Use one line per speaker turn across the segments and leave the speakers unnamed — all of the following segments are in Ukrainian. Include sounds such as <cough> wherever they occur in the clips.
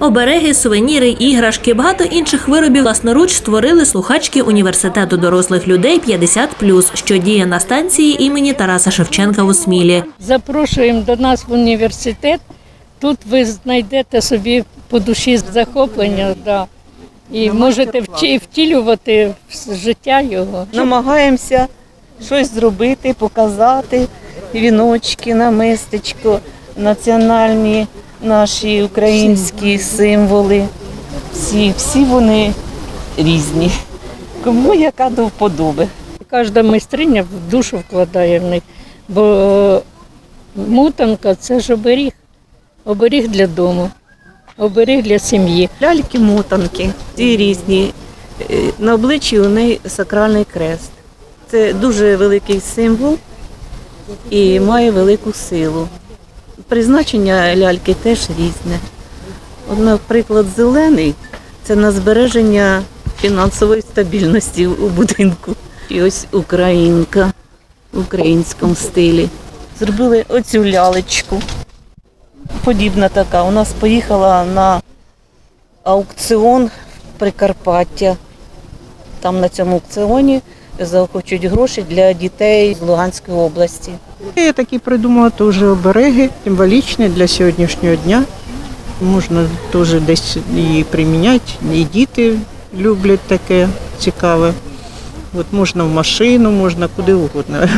Обереги, сувеніри, іграшки, багато інших виробів власноруч створили слухачки університету дорослих людей 50+, що діє на станції імені Тараса Шевченка у Смілі.
Запрошуємо до нас в університет. Тут ви знайдете собі по душі захоплення, да. і можете втілювати в життя його.
намагаємося щось зробити, показати. Віночки, намистечко, національні наші українські символи. Всі, всі вони різні. Кому яка до вподоби.
Кожна майстриня в душу вкладає в них, бо мутанка це ж оберіг, оберіг для дому, оберіг для сім'ї.
Ляльки-мотанки, ці різні. Е, На обличчі у неї сакральний крест. Це дуже великий символ і має велику силу. Призначення ляльки теж різне. От, наприклад, зелений це на збереження фінансової стабільності у будинку. І ось українка в українському стилі. Зробили оцю лялечку. Подібна така. У нас поїхала на аукціон в Прикарпаття. Там на цьому аукціоні захочуть гроші для дітей з Луганської області.
Я такі придумала теж обереги, символічні для сьогоднішнього дня. Можна теж десь її приміняти. І діти люблять таке цікаве. От можна в машину, можна куди угодно.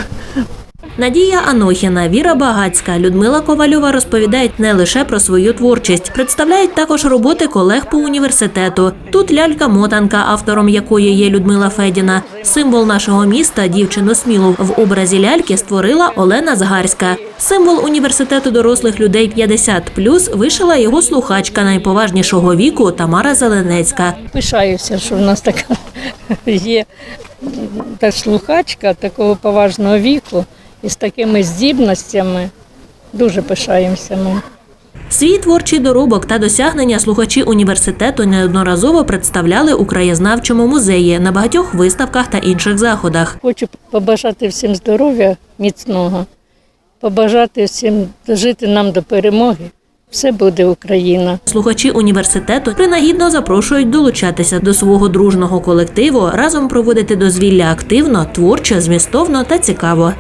Надія Анохіна, Віра Багацька, Людмила Ковальова розповідають не лише про свою творчість, представляють також роботи колег по університету. Тут лялька-мотанка, автором якої є Людмила Федіна. Символ нашого міста, дівчину Смілу, в образі ляльки створила Олена Згарська. Символ університету дорослих людей 50+, вишила його слухачка найповажнішого віку Тамара Зеленецька.
Пишаюся, що в нас така <laughs> є та слухачка такого поважного віку і з такими здібностями. Дуже пишаємося ми.
Свій творчий доробок та досягнення слухачі університету неодноразово представляли у краєзнавчому музеї на багатьох виставках та інших заходах.
Хочу побажати всім здоров'я міцного, побажати всім дожити нам до перемоги. Все буде Україна.
Слухачі університету принагідно запрошують долучатися до свого дружного колективу, разом проводити дозвілля активно, творчо, змістовно та цікаво.